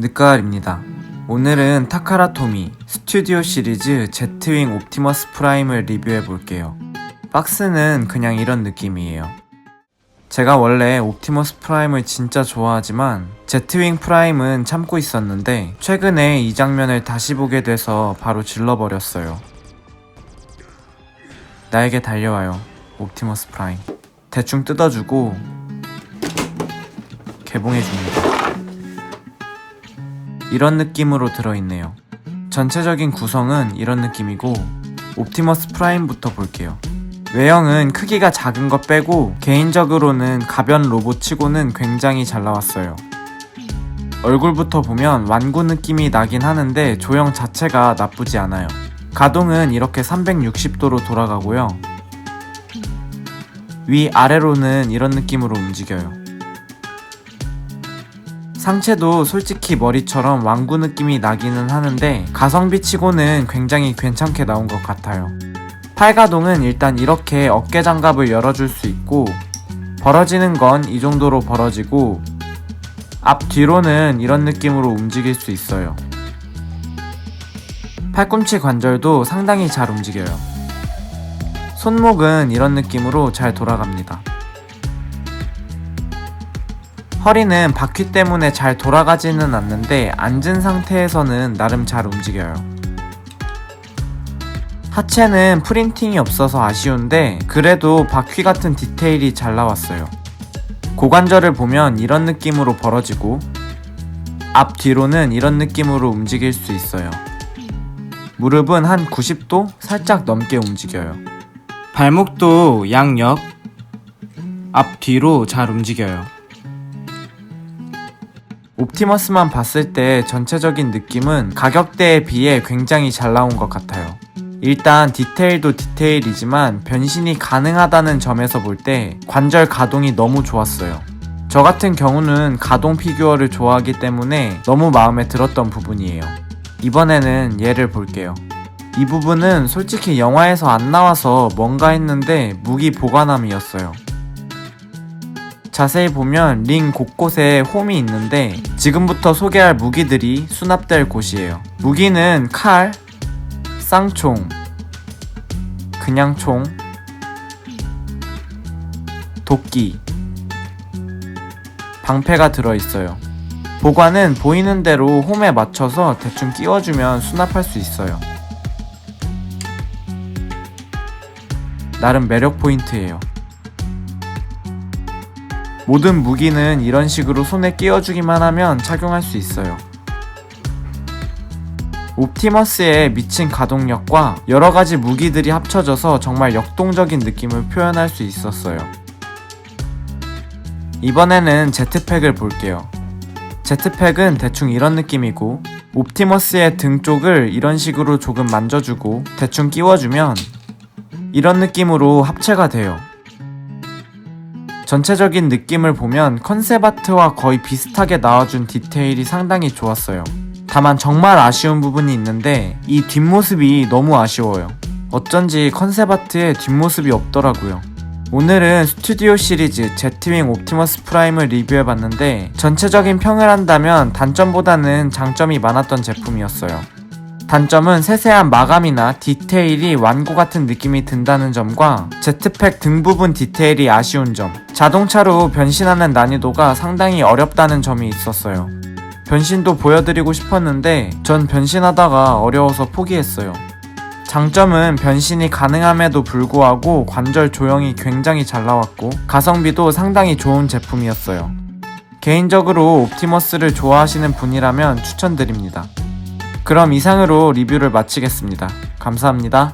늦가을입니다. 오늘은 타카라토미 스튜디오 시리즈 제트윙 옵티머스 프라임을 리뷰해 볼게요. 박스는 그냥 이런 느낌이에요. 제가 원래 옵티머스 프라임을 진짜 좋아하지만 제트윙 프라임은 참고 있었는데 최근에 이 장면을 다시 보게 돼서 바로 질러버렸어요. 나에게 달려와요. 옵티머스 프라임. 대충 뜯어주고 개봉해줍니다. 이런 느낌으로 들어있네요. 전체적인 구성은 이런 느낌이고 옵티머스 프라임부터 볼게요. 외형은 크기가 작은 것 빼고 개인적으로는 가변 로봇 치고는 굉장히 잘 나왔어요. 얼굴부터 보면 완구 느낌이 나긴 하는데 조형 자체가 나쁘지 않아요. 가동은 이렇게 360도로 돌아가고요. 위 아래로는 이런 느낌으로 움직여요. 상체도 솔직히 머리처럼 왕구 느낌이 나기는 하는데 가성비 치고는 굉장히 괜찮게 나온 것 같아요. 팔가동은 일단 이렇게 어깨 장갑을 열어줄 수 있고 벌어지는 건 이 정도로 벌어지고 앞 뒤로는 이런 느낌으로 움직일 수 있어요. 팔꿈치 관절도 상당히 잘 움직여요. 손목은 이런 느낌으로 잘 돌아갑니다. 허리는 바퀴 때문에 잘 돌아가지는 않는데 앉은 상태에서는 나름 잘 움직여요. 하체는 프린팅이 없어서 아쉬운데 그래도 바퀴 같은 디테일이 잘 나왔어요. 고관절을 보면 이런 느낌으로 벌어지고 앞 뒤로는 이런 느낌으로 움직일 수 있어요. 무릎은 한 90도 살짝 넘게 움직여요. 발목도 양옆 앞 뒤로 잘 움직여요. 옵티머스만 봤을 때 전체적인 느낌은 가격대에 비해 굉장히 잘 나온 것 같아요. 일단 디테일도 디테일이지만 변신이 가능하다는 점에서 볼 때 관절 가동이 너무 좋았어요. 저 같은 경우는 가동 피규어를 좋아하기 때문에 너무 마음에 들었던 부분이에요. 이번에는 얘를 볼게요. 이 부분은 솔직히 영화에서 안 나와서 뭔가 했는데 무기 보관함이었어요. 자세히 보면 링 곳곳에 홈이 있는데 지금부터 소개할 무기들이 수납될 곳이에요. 무기는 칼, 쌍총, 그냥 총, 도끼, 방패가 들어있어요. 보관은 보이는 대로 홈에 맞춰서 대충 끼워주면 수납할 수 있어요. 나름 매력 포인트예요. 모든 무기는 이런 식으로 손에 끼워주기만 하면 착용할 수 있어요. 옵티머스의 미친 가동력과 여러 가지 무기들이 합쳐져서 정말 역동적인 느낌을 표현할 수 있었어요. 이번에는 제트팩을 볼게요. 제트팩은 대충 이런 느낌이고, 옵티머스의 등 쪽을 이런 식으로 조금 만져주고 대충 끼워주면 이런 느낌으로 합체가 돼요. 전체적인 느낌을 보면 컨셉 아트와 거의 비슷하게 나와준 디테일이 상당히 좋았어요. 다만 정말 아쉬운 부분이 있는데 이 뒷모습이 너무 아쉬워요. 어쩐지 컨셉 아트에 뒷모습이 없더라고요. 오늘은 스튜디오 시리즈 제트윙 옵티머스 프라임을 리뷰해봤는데 전체적인 평을 한다면 단점보다는 장점이 많았던 제품이었어요. 단점은 세세한 마감이나 디테일이 완구 같은 느낌이 든다는 점과 제트팩 등 부분 디테일이 아쉬운 점, 자동차로 변신하는 난이도가 상당히 어렵다는 점이 있었어요. 변신도 보여드리고 싶었는데 전 변신하다가 어려워서 포기했어요. 장점은 변신이 가능함에도 불구하고 관절 조형이 굉장히 잘 나왔고 가성비도 상당히 좋은 제품이었어요. 개인적으로 옵티머스를 좋아하시는 분이라면 추천드립니다. 그럼 이상으로 리뷰를 마치겠습니다. 감사합니다.